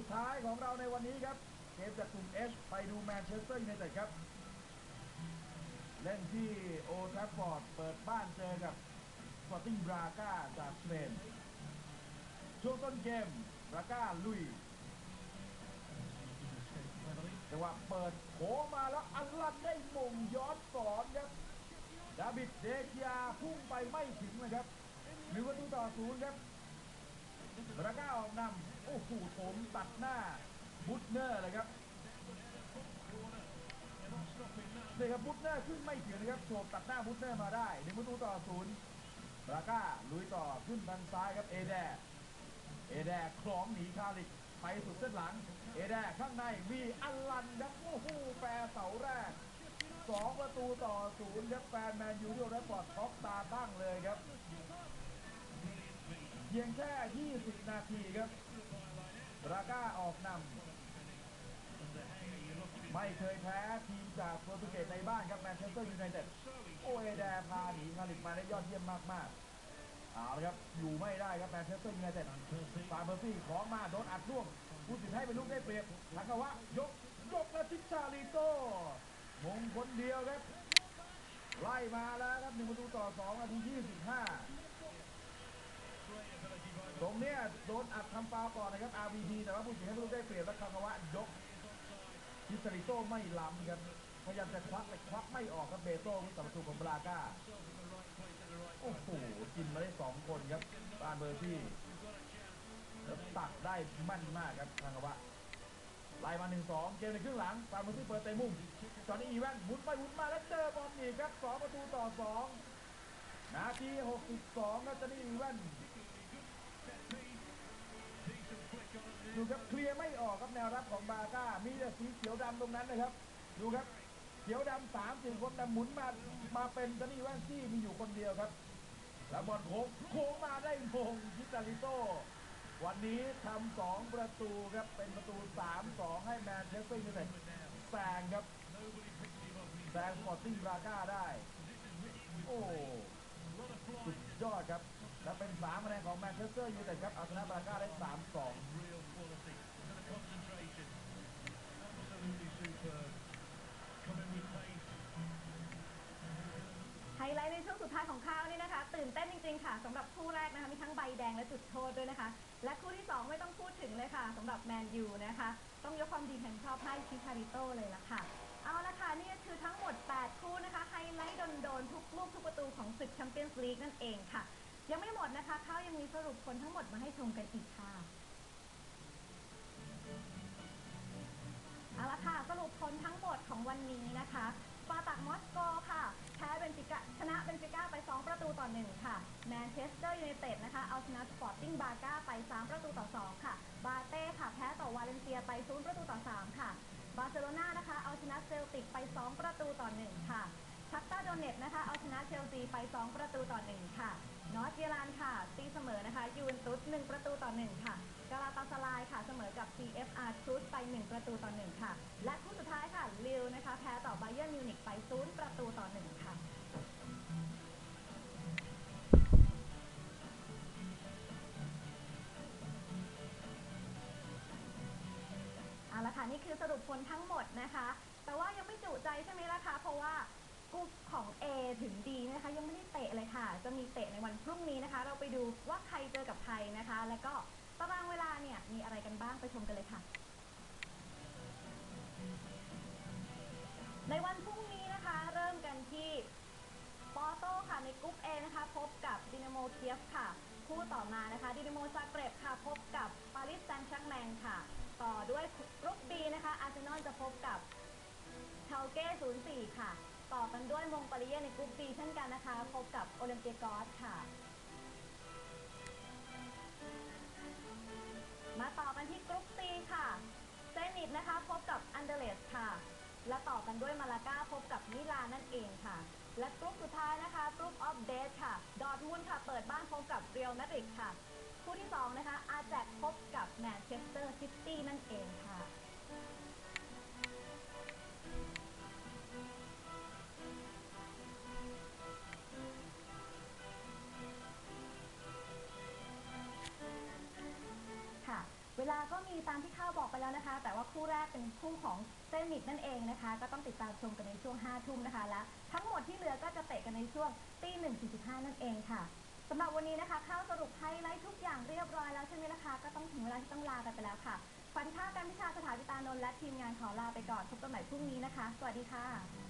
สุดท้ายของเราในวันนี้ครับ เกมจากกลุ่ม H ไปดูแมนเชสเตอร์ยูไนเต็ดครับ เล่นที่โอทราฟฟอร์ดเปิดบ้านเจอกับสปอร์ติ้งบราก้าจากสเปนช่วงต้นเกมบราก้าลุยจังหวะเปิดโผมาแล้วอัลลันได้มงย้อนสอนครับ ดาบิดเดกียพุ่งไปไม่ถึงเลยครับหนึ่งประตูต่อศูนย์ครับบราก้าออกนำ อ้โหโถมตัดหน้าบุตเนอร์เลยครับนี่ครับบุตเนอร์ขึ้นไม่ถึงนะครับโฉบตัดหน้าบุตเนอร์มาได้หนึ่งประตูต่อศูนย์บราก้าลุยต่อขึ้นทางซ้ายครับเอแดร์เอแดร์คล้องหนีคาลิกไปสุดเส้นหลัง เอแดร์ข้างในมีอัลลันครับโอ้โหแปรเสาแรกสองประตูต่อศูนย์ครับแฟนแมนยูที่โอลด์แทัฟฟอดท็อกตาตั้งเลยครับ เพียงแค่ 20 นาทีครับ ราก้าออกนำไม่เคยแพ้ทีมจากโปรตุเกสในบ้านครับแมนเชสเตอร์ยูไนเต็ดโอเอแดพาหนีคาลิกมาได้ยอดเยี่ยมมากๆเอาละครับอยู่ไม่ได้ครับแมนเชสเตอร์ยูไนเต็ดฟาเบอร์ซี่ของมาโดนอัดล่วงผู้สินให้เป็นลูกได้เปรียบหลังกวะยกยกและทิชชาลิโต้มงคนเดียวครับ ไล่มาแล้วครับหนึ่งประตูต่อสองนาทียี่สิบห้า ตรงเนี้ยโดนอัดทำฟาวล์ก่อนนะครับ RBD แต่ว่าผู้สินให้ลูกได้เปรียบและคางาวะยกทิสริโต้ไม่ล้ำครับพยายามจะควักแต่ควักไม่ออกครับเบโต้ที่ประตูของบราก้าโอ้โหกินมาได้สองคนครับบ้านเบอร์ที่แล้วตักได้มั่นมากครับคางาวะไล่มา1 2เกมในครึ่งหลังฟาร์มที่เปิดเตะมุมจอนี่อีแวนหมุนไปหมุนมาแล้วเจอบอลอีกครับ2ประตูต่อ2นาที62ครับจอนี่อีแวน ดูครับเคลียร์ไม่ออกครับแนวรับของบาก้า มีแต่สีเขียวดำตรงนั้นนะครับ ดูครับเขียวดำสามสี่คนแต่หมุนมามาเป็นจอนนี่อีแวนที่มีอยู่คนเดียวครับแล้วบอลโค้งโค้งมาได้มงคิตาลิโตวันนี้ทำสองประตูครับ เป็นประตู 3-2 ให้แมนเชสเตอร์ยูไนเต็ดแซงครับแซงสปอร์ติ้งบราก้าได้ โอ้สุด ยอดครับ และเป็น3คะแนนของแมนเชสเตอร์ยูไนเต็ดครับเอาชนะบราก้าได้ 3-2 ไฮไลท์ในช่วงสุดท้ายของข้าวนี่นะคะ ตื่นเต้นจริงๆค่ะสำหรับคู่แรกนะคะ มีทั้งใบแดงและจุดโทษด้วยนะคะ และคู่ที่ 2 ไม่ต้องพูดถึงเลยค่ะสำหรับแมนยูนะคะ ต้องยกความดีแห่งชอบให้ชิชาริโตเลยละค่ะ เอาละค่ะ นี่ก็คือทั้งหมด 8 นทุกลูกทุกประตูของศึกแชมเปี้ยนส์ลีกนั่นเองค่ะ ยังไม่หมดนะคะเขายังมีสรุปผลทั้งหมดมาให้ชมกันอีกค่ะเอาละค่ะสรุปผลทั้งหมดของวันนี้นะคะปาตักมอสโกค่ะ แพ้เบนฟิก้าชนะเบนฟิก้าไป 2 ประตูต่อ 1 ค่ะ แมนเชสเตอร์ยูไนเต็ดนะคะ เอาชนะสปอร์ติ้งบาก้าไป 3 ประตูต่อ 2 ค่ะ บาเต้ค่ะ แพ้ต่อวาเลนเซียไป 0 ประตูต่อ 3 ค่ะ บาร์เซโลนานะคะ เอาชนะเซลติกไป 2 ประตูต่อ 1 ค่ะ ชักตาโดเน็ตนะคะเอาชนะเชลซีไป 2 ประตูต่อ 1 ค่ะนอร์ทเยอรานค่ะ ตีเสมอนะคะยูเวนตุส1ประตูต่อ 1 ค่ะกาลาตาสลายค่ะเสมอกับ CFR ชุดไป 1 ประตูต่อ 1 ค่ะ และคู่สุดท้ายค่ะลิลนะคะ แพ้ต่อไบเยอร์มิวนิกไป 0 ประตูต่อ 1 ค่ะเอาละค่ะ นี่คือสรุปผลทั้งหมดนะคะ แต่ว่ายังไม่จุใจใช่ไหมล่ะคะเพราะว่า กลุ่มของ A ถึง D นะคะ ยังไม่ได้เตะเลยค่ะ จะมีเตะในวันพรุ่งนี้นะคะ เราไปดูว่าใครเจอกับใครนะคะ แล้วก็ตารางเวลาเนี่ยมีอะไรกันบ้างไปชมกันเลยค่ะ ในวันพรุ่งนี้นะคะ เริ่มกันที่ปอโต้ค่ะในกรุ๊ป A นะคะ พบกับดินาโมเคียฟค่ะ คู่ต่อมานะคะดินาโมซาเกร็บค่ะ พบกับปารีสแซงต์แชร์แมงค่ะ ต่อด้วยกรุ๊ป B นะคะอาร์เซนอลจะพบกับเชลเก้04 ค่ะ ต่อกันด้วยมงปรีเย่ในกรุ๊ป B เช่นกันนะคะพบกับโอลิมเปียกอสค่ะ มาต่อกันที่กรุ๊ป C ค่ะเซนิตนะคะพบกับอันเดเลสค่ะ และต่อกันด้วยมาลาก้าพบกับมิลานนั่นเองค่ะ และกรุ๊ปสุดท้ายนะคะกรุ๊ปออฟเดทค่ะ ดอทมุนค่ะ เปิดบ้านพบกับเรียลมาดริดค่ะ คู่ที่ 2 นะคะอาแจ มีตามที่ข้าวบอกไปแล้วนะคะ แต่ว่าคู่แรกเป็นคู่ของเซมิกนั่นเองนะคะ ก็ต้องติดตามชมกันในช่วง 5 ทุ่มนะคะ และทั้งหมดที่เหลือก็จะเตะกันในช่วงตีหนึ่งสี่สิบห้านั่นเองค่ะสำหรับวันนี้นะคะ ข้าวสรุปไฮไลท์ทุกอย่างเรียบร้อยแล้วใช่ไหมล่ะคะ ก็ต้องถึงเวลาที่ต้องลากันไปแล้วค่ะฟันท่าการพิชาสถาพิตานนท์และทีมงานขอลาไปก่อนพบกันใหม่พรุ่งนี้นะคะ สวัสดีค่ะ